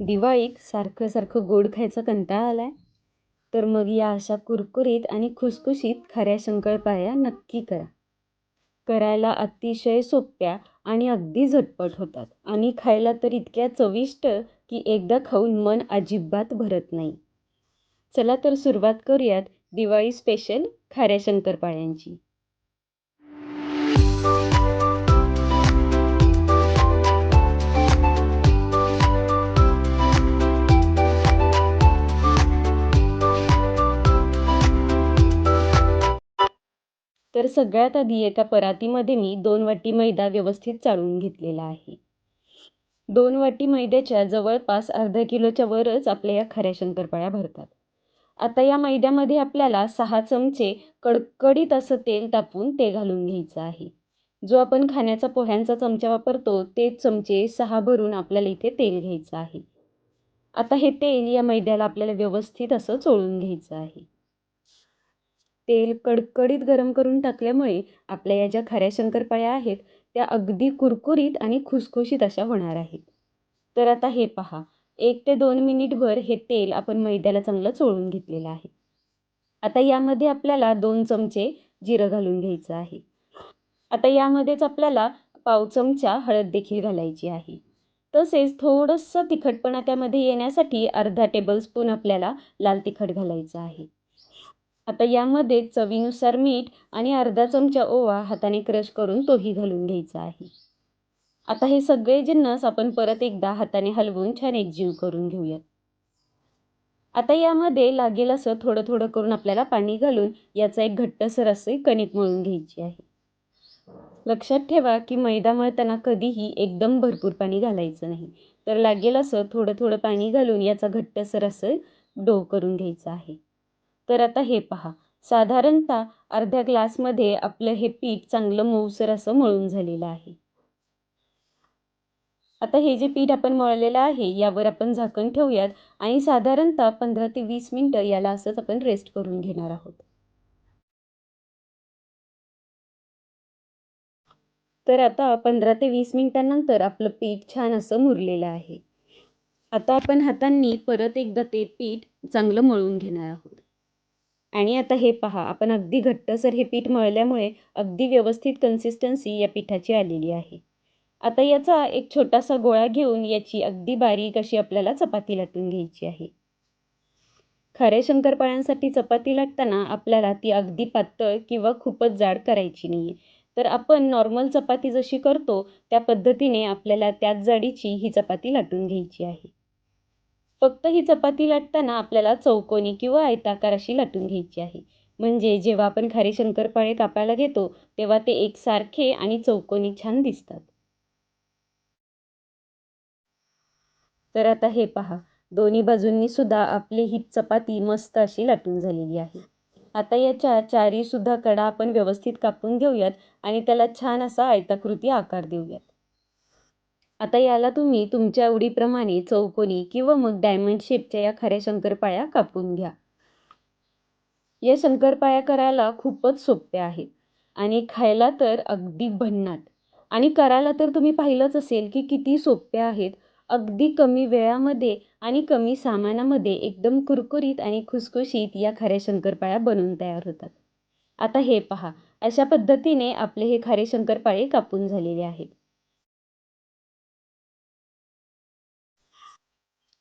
दिवाळीत सारखं सारखं गोड खायचा कंटाळा आला आहे तर मग या अशा कुरकुरीत आणि खुसखुशीत खऱ्या शंकरपाळ्या नक्की करा. करायला अतिशय सोप्या आणि अगदी झटपट होतात आणि खायला तर इतक्या चविष्ट की एकदा खाऊन मन अजिबात भरत नाही. चला तर सुरुवात करूयात दिवाळी स्पेशल खाऱ्या शंकरपाळ्यांची. तर सगळ्यात आधी एका परातीमध्ये मी दोन वाटी मैदा व्यवस्थित चाळून घेतलेला आहे. दोन वाटी मैद्याच्या जवळपास अर्धा किलोच्या वरच आपल्या या खऱ्या शंकरपाळ्या भरतात. आता या मैद्यामध्ये आपल्याला सहा चमचे कडकडीत असं तेल तापून ते घालून घ्यायचं आहे. जो आपण खाण्याचा पोह्यांचा चमचा वापरतो तेच चमचे सहा भरून आपल्याला इथे तेल घ्यायचं आहे. आता हे तेल या मैद्याला आपल्याला व्यवस्थित असं चोळून घ्यायचं आहे. तेल कडकडीत गरम करून टाकल्यामुळे आपल्या या ज्या खऱ्या शंकरपाळ्या आहेत त्या अगदी कुरकुरीत आणि खुसखुशीत अशा होणार आहेत. तर आता हे पहा. एक ते दोन मिनिटभर हे तेल आपण मैद्याला चांगलं चोळून घेतलेलं आहे. आता यामध्ये आपल्याला दोन चमचे जिरं घालून घ्यायचं आहे. आता यामध्येच आपल्याला पाव चमचा हळद देखील घालायची आहे. तसेच थोडंसं तिखटपणा त्यामध्ये येण्यासाठी अर्धा टेबलस्पून आपल्याला लाल तिखट घालायचं आहे. आता यामध्ये चवीनुसार मीठ आणि अर्धा चमचा ओवा हाताने क्रश करून तोही घालून घ्यायचा आहे. आता हे सगळे जिन्नस आपण परत एकदा हाताने हलवून छान एकजीव करून घेऊयात. आता यामध्ये लागेल असं थोडं थोडं करून आपल्याला पाणी घालून याचा एक घट्टसर असे कणिक मळून घ्यायची आहे. लक्षात ठेवा की मैदा मळताना कधीही एकदम भरपूर पाणी घालायचं नाही. तर लागेल असं थोडं थोडं पाणी घालून याचा घट्टसर असं डो करून घ्यायचा आहे. तर आता हे पहा. साधारणतः अर्ध्या ग्लासमध्ये आपलं हे पीठ चांगलं मऊसर असं मळून झालेलं आहे. आता हे जे पीठ आपण मळलेलं आहे यावर आपण झाकण ठेवूयात आणि साधारणतः पंधरा ते वीस मिनटं याला असंच आपण रेस्ट करून घेणार आहोत. तर आता पंधरा ते वीस मिनिटांनंतर आपलं पीठ छान असं मुरलेलं आहे. आता आपण हातांनी परत एकदा ते पीठ चांगलं मळून घेणार आहोत. आणि आता हे पहा आपण अगदी घट्टसर हे पीठ मळल्यामुळे अगदी व्यवस्थित कन्सिस्टन्सी या पिठाची आलेली आहे. आता याचा एक छोटासा गोळा घेऊन याची अगदी बारीक अशी आपल्याला चपाती लाटून घ्यायची आहे. खऱ्या शंकरपाळ्यांसाठी चपाती लाटताना आपल्याला ती अगदी पातळ किंवा खूपच जाड करायची नाही तर आपण नॉर्मल चपाती जशी करतो त्या पद्धतीने आपल्याला त्याच जाडीची ही चपाती लाटून घ्यायची आहे. फक्त ही चपाती लाटताना आपल्याला चौकोनी किंवा आयताकार अशी लाटून घ्यायची आहे. म्हणजे जेव्हा आपण खारे शंकरपाळे कापायला घेतो तेव्हा ते एकसारखे आणि चौकोनी छान दिसतात. तर आता हे पहा. दोन्ही बाजूंनी सुद्धा आपली ही चपाती मस्त अशी लाटून झालेली आहे. आता याच्या चारी सुद्धा कडा आपण व्यवस्थित कापून घेऊयात आणि त्याला छान असा आयताकृती आकार देऊयात. आता याला तुम्ही तुमच्या आवडीप्रमाणे चौकोनी किंवा मग डायमंड शेपच्या या खऱ्या शंकरपाळ्या कापून घ्या. या शंकरपाळ्या करायला खूपच सोप्या आहेत आणि खायला तर अगदी भन्नाट. आणि करायला तर तुम्ही पाहिलंच असेल की किती सोप्या आहेत. अगदी कमी वेळामध्ये आणि कमी सामानामध्ये एकदम कुरकुरीत आणि खुसखुशीत या खऱ्या शंकरपाळ्या बनवून तयार होतात. आता हे पहा अशा पद्धतीने आपले हे खारे शंकरपाळे कापून झालेले आहेत.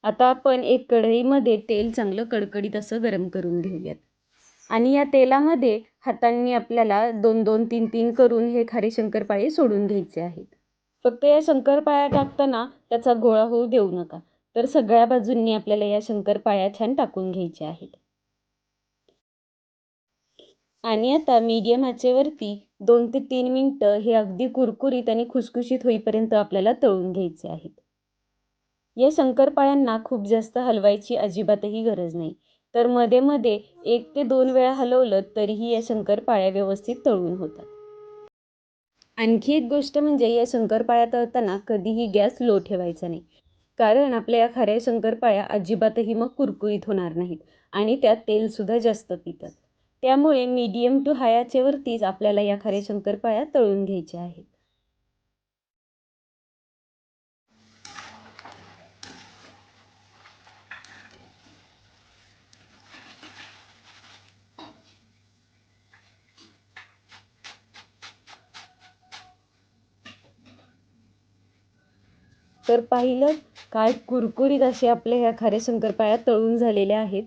आता आपण एक कढईमध्ये तेल चांगलं कडकडीत असं गरम करून घेऊयात. आणि या तेलामध्ये हातांनी आपल्याला दोन दोन तीन तीन करून हे खारे शंकरपाळे सोडून घ्यायचे आहेत. फक्त या शंकरपाळ्या टाकताना त्याचा गोळा होऊ देऊ नका. तर सगळ्या बाजूंनी आपल्याला या शंकरपाळ्या छान टाकून घ्यायच्या आहेत. आणि आता मीडियम आचेवरती दोन ते तीन मिनटं हे अगदी कुरकुरीत आणि खुसखुशीत होईपर्यंत आपल्याला तळून घ्यायचे आहेत. या शंकरपाळ्यांना खूप जास्त हलवायची अजिबातही गरज नाही. तर मध्ये मध्ये एक ते दोन वेळा हलवलं तरीही या शंकरपाळ्या व्यवस्थित तळून होतात. आणखी एक गोष्ट म्हणजे या शंकरपाळ्या तळताना कधीही गॅस लो ठेवायचा नाही. कारण आपल्या या खऱ्या शंकरपाळ्या अजिबातही मग कुरकुरीत होणार नाहीत आणि त्यात तेलसुद्धा जास्त पितात. त्यामुळे मीडियम टू हाय आचेवरतीच आपल्याला या खऱ्या शंकरपाळ्या तळून घ्यायच्या आहेत. तर पाहिलं काय कुरकुरीत असे आपल्या ह्या खाऱ्या शंकरपाळ्या तळून झालेल्या आहेत.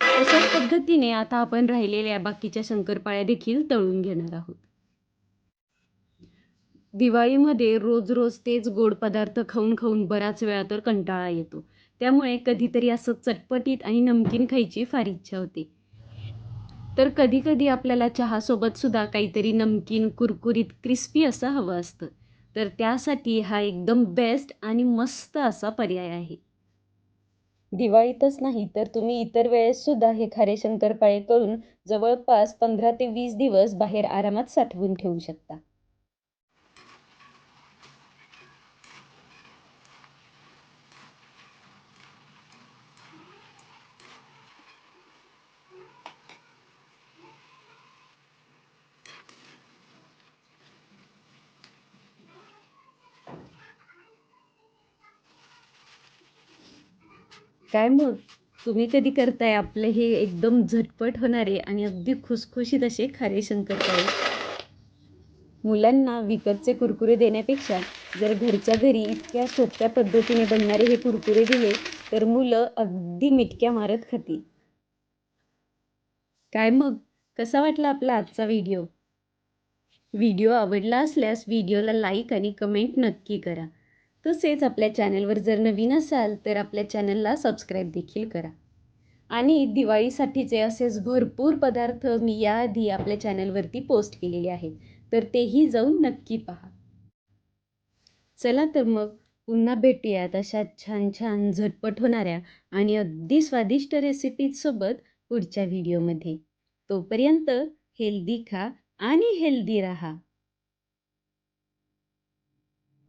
अशाच पद्धतीने आता आपण राहिलेल्या बाकीच्या शंकरपाळ्या देखील तळून घेणार आहोत. दिवाळीमध्ये रोज रोज तेच गोड पदार्थ खाऊन खाऊन बराच वेळा तर कंटाळा येतो. त्यामुळे कधीतरी असं चटपटीत आणि नमकीन खायची फार इच्छा होते. तर कधी कधी आपल्याला चहासोबत सुद्धा काहीतरी नमकीन कुरकुरीत क्रिस्पी असं हवं असतं. तर त्यासाठी हा एकदम बेस्ट आणि मस्त असा पर्याय आहे. दिवाळीतच नाही तर तुम्ही इतर वेळेस सुद्धा हे खारे शंकरपाळे करून जवळपास पंधरा ते वीस दिवस बाहेर आरामात साठवून ठेवू शकता. काय मग? तुम्ही कधी करताय? आपले हे एकदम झटपट होणारे आणि अगदी खुसखुशीत असे खारे शंकरपाळे मुलांना विकतचे कुरकुरे देण्यापेक्षा जर घरच्या घरी इतक्या सोप्या पद्धतीने बनणारे हे कुरकुरे दिले तर मुलं अगदी मिटक्या मारत खातील. काय मग? कसा वाटला आपला आजचा व्हिडिओ? व्हिडिओ आवडला असल्यास व्हिडिओला लाईक आणि कमेंट नक्की करा. तसेच आपल्या चॅनलवर जर नवीन असाल तर आपल्या चॅनलला सबस्क्राईब देखील करा. आणि दिवाळीसाठीचे असेच भरपूर पदार्थ मी याआधी आपल्या चॅनलवरती पोस्ट केलेले आहेत तर तेही जाऊन नक्की पहा. चला तर मग पुन्हा भेटूयात अशा छान छान झटपट होणाऱ्या आणि अगदी स्वादिष्ट रेसिपीजसोबत पुढच्या व्हिडिओमध्ये. तोपर्यंत हेल्दी खा आणि हेल्दी राहा.